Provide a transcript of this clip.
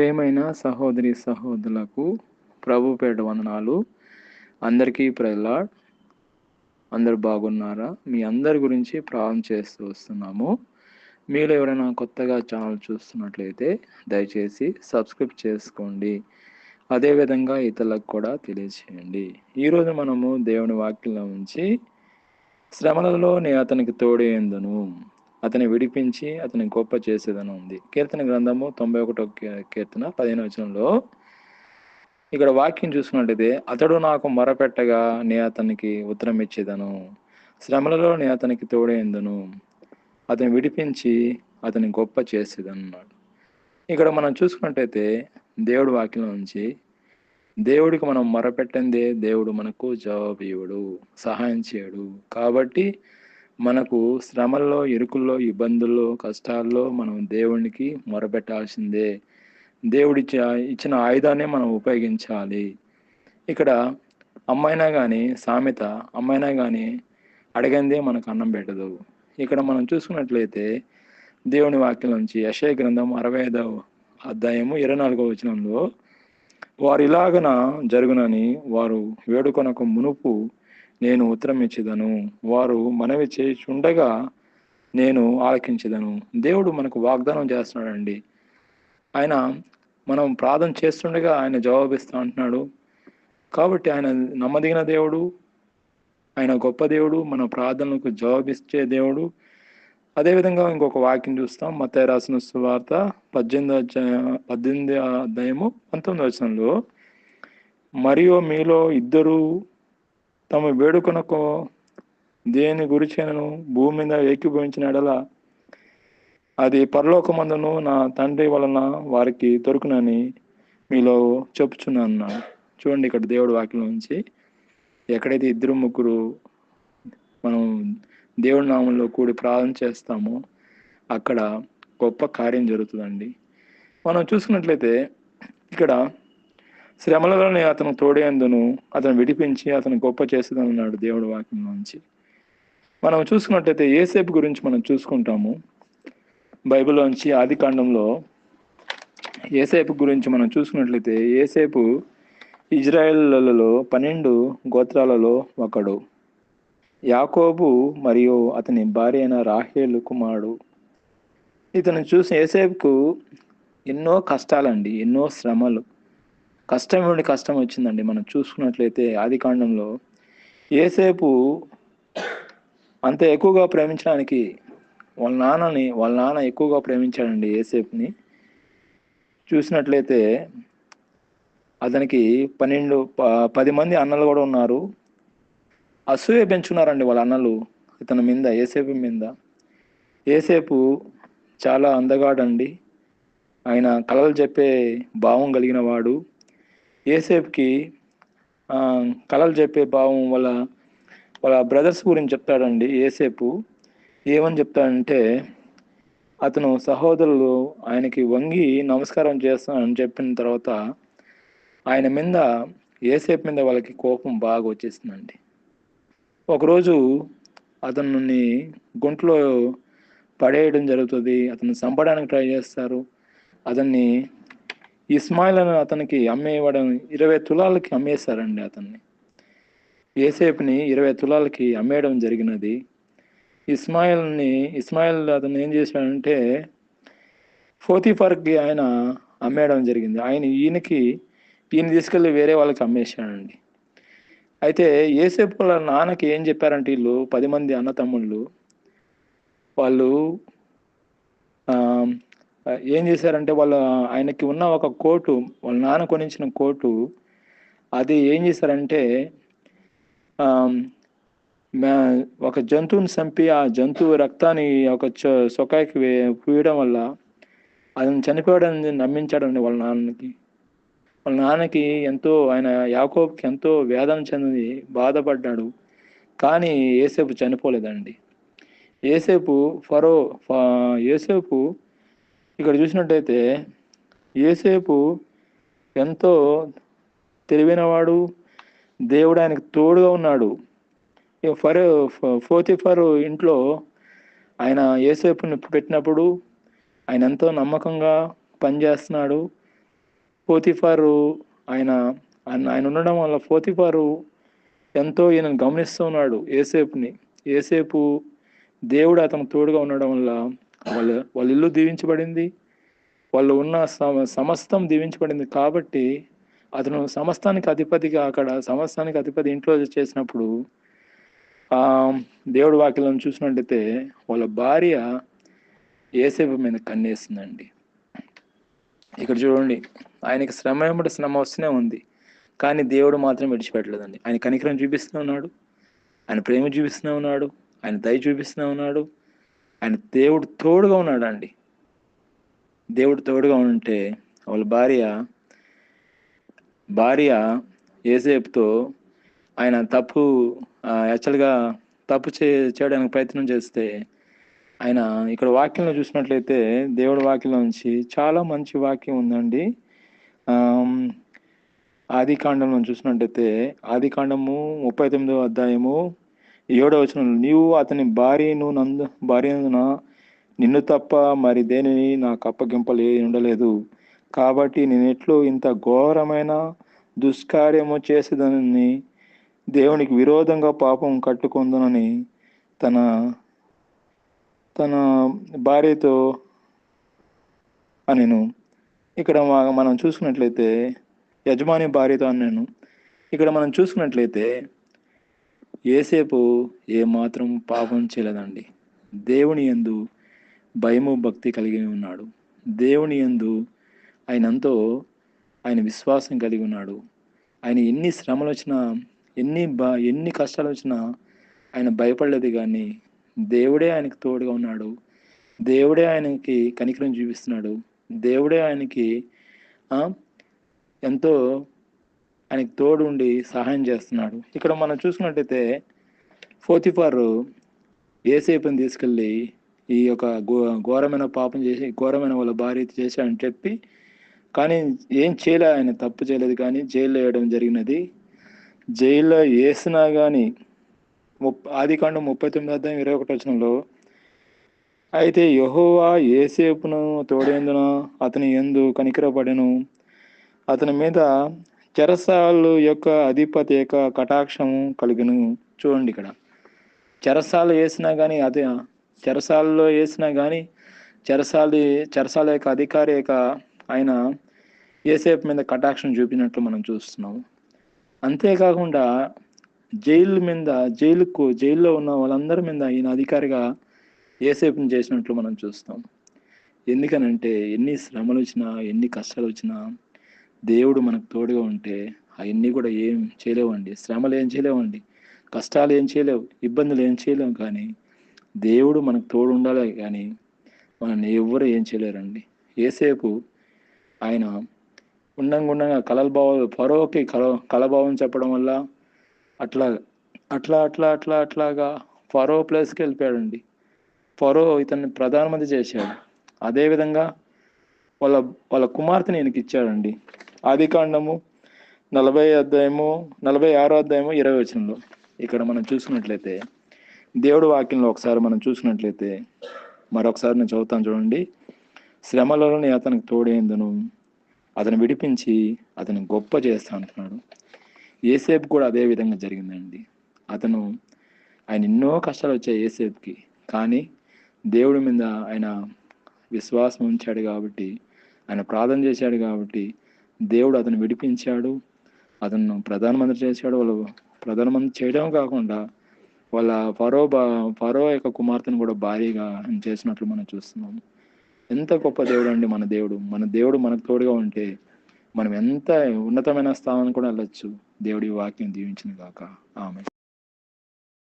ప్రేమైన సహోదరి సహోదరులకు ప్రభు పేట వందనాలు. అందరికీ ప్రహ్లాడ్ అందరు బాగున్నారా? మీ అందరి గురించి ప్రారంభం చేస్తూ వస్తున్నాము. మీరు ఎవరైనా కొత్తగా ఛానల్ చూస్తున్నట్లయితే దయచేసి సబ్స్క్రైబ్ చేసుకోండి. అదేవిధంగా ఇతరులకు కూడా తెలియచేయండి ఈరోజు మనము దేవుని వాక్యంలో ఉంచి శ్రమలలో నేను అతనికి తోడేందును అతని విడిపించి అతని గొప్ప చేసేదని ఉంది. కీర్తన గ్రంథము తొంభై ఒకటో కీర్తన పదిహేను వచనంలో ఇక్కడ వాక్యం చూసుకున్నట్టయితే అతడు నాకు మొరపెట్టగా నే అతనికి ఉత్తరం ఇచ్చేదను. శ్రమలలో నే అతనికి తోడేందును అతని విడిపించి అతని గొప్ప చేసేదన్నాడు ఇక్కడ మనం చూసుకున్నట్టయితే దేవుడు వాక్యం నుంచి దేవుడికి మనం మొరపెట్టిందే దేవుడు మనకు జవాబు ఇవ్వడు సహాయం చేయడు. కాబట్టి మనకు శ్రమల్లో ఇరుకుల్లో ఇబ్బందుల్లో కష్టాల్లో మనం దేవునికి మొరపెట్టాల్సిందే. దేవుడి ఇచ్చిన ఆయుధాన్ని మనం ఉపయోగించాలి. ఇక్కడ అమ్మైనా కానీ సామెత అమ్మైనా కానీ అడిగిందే మనకు అన్నం పెట్టదు. ఇక్కడ మనం చూసుకున్నట్లయితే దేవుని వాక్యం నుంచి యశయ గ్రంథం అరవై ఐదవ అధ్యాయము ఇరవై నాలుగవ వచనంలో వారు ఇలాగన జరుగునని వారు వేడుకొనకు మునుపు నేను ఉత్తరం ఇచ్చేదను వారు మనవి చేయుచుండగా నేను ఆలకించేదను. దేవుడు మనకు వాగ్దానం చేస్తున్నాడండి. ఆయన మనం ప్రార్థన చేస్తుండగా ఆయన జవాబిస్తా అంటున్నాడు. కాబట్టి ఆయన నమ్మదగిన దేవుడు ఆయన గొప్ప దేవుడు మన ప్రార్థనలకు జవాబిచ్చే దేవుడు. అదేవిధంగా ఇంకొక వాక్యం చూస్తాం మత రాసిన సువార్త పద్దెనిమిది అధ్యాయ పద్దెనిమిది అధ్యాయము పంతొమ్మిది వచనంలో మరియు మీలో ఇద్దరు తమ వేడుకనకు దేని గురిచేనను భూమి మీద ఏకీభవించిన ఎడల అది పరలోకమందును నా తండ్రి వలన వారికి దొరుకునని మీలో చెప్పుచున్నాను. చూడండి ఇక్కడ దేవుడు వాక్యం నుంచి ఎక్కడైతే ఇద్దరు ముగ్గురు మనం దేవుడి నామంలో కూడి ప్రార్థన చేస్తామో అక్కడ గొప్ప కార్యం జరుగుతుందండి. మనం చూసుకున్నట్లయితే ఇక్కడ శ్రమలలోనే అతను తోడేందును అతను విడిపించి అతను గొప్ప చేసేదన్నాడు దేవుడు వాక్యం నుంచి. మనం చూసుకున్నట్లయితే ఏసేపు గురించి మనం చూసుకుంటాము. బైబిల్లోంచి ఆది కాండంలో ఏసేపు గురించి మనం చూసుకున్నట్లయితే ఏసేపు ఇజ్రాయెల్లలో పన్నెండు గోత్రాలలో ఒకడు. యాకోబు మరియు అతని భార్య అయిన రాహేలు కుమారుడు. ఇతను చూసి ఏసేపుకు ఎన్నో కష్టాలండి ఎన్నో శ్రమలు. కష్టం నుండి కష్టం వచ్చిందండి. మనం చూసుకున్నట్లయితే ఆది కాండంలో ఏసేపు అంత ఎక్కువగా ప్రేమించడానికి వాళ్ళ నాన్నని వాళ్ళ నాన్న ఎక్కువగా ప్రేమించాడండి ఏసేపుని. చూసినట్లయితే అతనికి పన్నెండు పది మంది అన్నలు కూడా ఉన్నారు. అసూయ పెంచుకున్నారండి వాళ్ళ అన్నలు ఇతని మీద ఏసేపు మీద. ఏసేపు చాలా అందగాడండి. ఆయన కళలు చెప్పే భావం కలిగిన వాడు. ఏసేపుకి కళలు చెప్పే భావం వాళ్ళ వాళ్ళ బ్రదర్స్ గురించి చెప్తాడండి ఏసేపు ఏమని చెప్తాడంటే అతను సహోదరులు ఆయనకి వంగి నమస్కారం చేస్తానని చెప్పిన తర్వాత ఆయన మీద ఏసేపు మీద వాళ్ళకి కోపం బాగా వచ్చేసిందండి. ఒకరోజు అతన్ని గుంట్లో పడేయడం జరుగుతుంది అతను చంపడానికి ట్రై చేస్తారు అతన్ని ఇస్మాయిల్ అని అతనికి అమ్మేయడం ఇరవై తులాలకి అమ్మేశారండి అతన్ని. ఏసేపుని ఇరవై తులాలకి అమ్మేయడం జరిగినది. ఇస్మాయిల్ని ఇస్మాయిల్ అతను ఏం చేశాడంటే ఫోతిఫర్కి ఆయన అమ్మేయడం జరిగింది. ఆయన ఈయనకి ఈయన తీసుకెళ్ళి వేరే వాళ్ళకి అమ్మేశాడండి. అయితే ఏసేపు వాళ్ళ నాన్నకి ఏం చెప్పారంటే వీళ్ళు పది మంది అన్న తమ్ముళ్ళు వాళ్ళు ఏం చేశారంటే వాళ్ళ ఆయనకి ఉన్న ఒక కోటు వాళ్ళ నాన్న కొనించిన కోటు అది ఏం చేశారంటే ఒక జంతువుని చంపి ఆ జంతువు రక్తాన్ని ఒక సొకాయికి పూయడం వల్ల అతను చనిపోవడం నమ్మించాడండి వాళ్ళ నాన్నకి. వాళ్ళ నాన్నకి ఎంతో ఆయన యాకోబ్కి ఎంతో వేదన చెంది బాధపడ్డాడు. కానీ ఏసేపు చనిపోలేదండి. ఏసేపు ఫరో ఏసేపు ఇక్కడ చూసినట్టయితే ఏసేపు ఎంతో తెలివైనవాడు దేవుడు ఆయనకు తోడుగా ఉన్నాడు. ఫరో ఫోతిఫర్ ఇంట్లో ఆయన ఏసేపుని పెట్టినప్పుడు ఆయన ఎంతో నమ్మకంగా పనిచేస్తున్నాడు పోతిఫారు ఆయన ఆయన ఆయన ఉండడం వల్ల పోతిఫారు ఎంతో ఈయనను గమనిస్తూ ఉన్నాడు ఏసేపుని ఏసేపు దేవుడు అతను తోడుగా ఉండడం వల్ల వాళ్ళ వాళ్ళ ఇల్లు దీవించబడింది. వాళ్ళు ఉన్న సమ- సమస్తం దీవించబడింది కాబట్టి అతను సమస్తానికి అధిపతిగా అక్కడ సమస్తానికి అధిపతి ఇంట్లో చేసినప్పుడు దేవుడు వాక్యం చూసినట్టయితే వాళ్ళ భార్య ఏసేపు మీద కన్నేస్తుందండి ఇక్కడ చూడండి ఆయనకి శ్రమ ఏమిటి? శ్రమ వస్తూనే ఉంది. కానీ దేవుడు మాత్రం విడిచిపెట్టలేదండి. ఆయన కనికరం చూపిస్తూనే ఉన్నాడు. ఆయన ప్రేమ చూపిస్తూనే ఉన్నాడు. ఆయన దయ చూపిస్తూనే ఉన్నాడు. ఆయన దేవుడు తోడుగా ఉన్నాడండి. దేవుడు తోడుగా ఉంటే వాళ్ళ భార్య భార్య ఏసేపుతో ఆయన తప్పు యాక్చువల్గా తప్పు చే చేయడానికి ప్రయత్నం చేస్తే ఆయన ఇక్కడ వాక్యంలో చూసినట్లయితే దేవుడి వాక్యంలో నుంచి చాలా మంచి వాక్యం ఉందండి. ఆది కాండంలో చూసినట్టయితే ఆది కాండము ముప్పై తొమ్మిదో అధ్యాయము ఏడో వచనం నీవు అతని భార్యను నందు భార్యన నిన్ను తప్ప మరి దేనిని నాకు అప్పగింపలే ఉండలేదు. కాబట్టి నేను ఇంత ఘోరమైన దుష్కార్యము చేసేదనని దేవునికి విరోధంగా పాపం కట్టుకుందనని తన తన భార్యతో అనేను. ఇక్కడ మనం చూసుకున్నట్లయితే యజమాని భార్యతో అన్నాను ఇక్కడ మనం చూసుకున్నట్లయితే ఏసేపు ఏమాత్రం పాపం చేయలేదండి. దేవుని యందు భయము భక్తి కలిగి ఉన్నాడు. దేవుని యందు ఆయన ఎంతో ఆయన విశ్వాసం కలిగి ఉన్నాడు. ఆయన ఎన్ని శ్రమలు వచ్చినా ఎన్ని బా ఎన్ని కష్టాలు వచ్చినా ఆయన భయపడలేదు కానీ దేవుడే ఆయనకు తోడుగా ఉన్నాడు. దేవుడే ఆయనకి కనికరం చూపిస్తున్నాడు. దేవుడే ఆయనకి ఎంతో ఆయనకి తోడు ఉండి సహాయం చేస్తున్నాడు. ఇక్కడ మనం చూసుకున్నట్టయితే ఫోతిఫారు ఏసేపుని తీసుకెళ్ళి ఈ యొక్క ఘో ఘోరమైన పాపం చేసి ఘోరమైన వాళ్ళ భార్య చేశాడని చెప్పి కానీ ఏం చేయలే ఆయన తప్పు చేయలేదు కానీ జైల్లో వేయడం జరిగినది. జైల్లో వేసినా కానీ ముప్ ఆది కాండం ముప్పై తొమ్మిది అర్థం ఇరవై ఒకటి వచనంలో అయితే యహోవా ఏసేపును తోడేందున అతని ఎందు కనికరపడెను. అతని మీద చెరసాలు యొక్క అధిపతి యొక్క కటాక్షము కలుగును. చూడండి ఇక్కడ. చెరసాలు వేసినా కానీ అదే చెరసాలలో వేసినా కానీ చెరసాలి చెరసాల యొక్క అధికారి యొక్క ఆయన ఏసేపు మీద కటాక్షం చూపినట్లు మనం చూస్తున్నాము. అంతేకాకుండా జైలు మీద జైలుకు జైల్లో ఉన్న వాళ్ళందరి మీద ఈయన అధికారిగా ఏసేపుని చేసినట్లు మనం చూస్తాం ఎందుకనంటే ఎన్ని శ్రమలు వచ్చినా ఎన్ని కష్టాలు వచ్చినా దేవుడు మనకు తోడుగా ఉంటే అవన్నీ కూడా ఏం చేయలేవండి. శ్రమలు ఏం చేయలేవండి. కష్టాలు ఏం చేయలేవు. ఇబ్బందులు ఏం చేయలేము కానీ దేవుడు మనకు తోడు ఉండాలి కానీ మనల్ని ఎవ్వరు ఏం చేయలేరండి. ఏసేపు ఆయన ఉండంగా ఉండంగా కలభావాలు ఫరోకి కల కలభావం చెప్పడం వల్ల అట్లా అట్లా అట్లా అట్లా అట్లాగా ఫరో ప్లేస్కి వెళ్ళిపోయాడండి. ఫరో ఇతన్ని ప్రధానమంత్రి చేశాడు. అదేవిధంగా వాళ్ళ వాళ్ళ కుమార్తెని ఈయనకి ఇచ్చాడండి. ఆది కాండము నలభై అధ్యాయము నలభై ఆరో అధ్యాయము ఇరవై వచనంలో. ఇక్కడ మనం చూసుకున్నట్లయితే దేవుడు వాక్యంలో ఒకసారి మనం చూసినట్లయితే మరొకసారి నేను చదువుతాను చూడండి. శ్రమలలోని అతనికి తోడేందును అతను విడిపించి అతను గొప్ప చేస్తా అంటున్నాడు. ఏసేపు కూడా అదే విధంగా జరిగిందండి. అతను ఆయన ఎన్నో కష్టాలు వచ్చాయి ఏసేపుకి కానీ దేవుడి మీద ఆయన విశ్వాసం ఉంచాడు కాబట్టి ఆయన ప్రార్థన చేశాడు కాబట్టి దేవుడు అతను విడిపించాడు అతను ప్రధానమంత్రి చేశాడు వాళ్ళు ప్రధానమంత్రి చేయడం కాకుండా వాళ్ళ ఫరో బా ఫరో యొక్క కుమార్తెను కూడా భారీగా చేసినట్లు మనం చూస్తున్నాం. ఎంత గొప్ప దేవుడు అండి మన దేవుడు. మన దేవుడు మనకు తోడుగా ఉంటే మనం ఎంత ఉన్నతమైన స్థానాన్ని కూడా వెళ్ళొచ్చు. దేవుడి వాక్యం దీవించిన గాక. ఆమె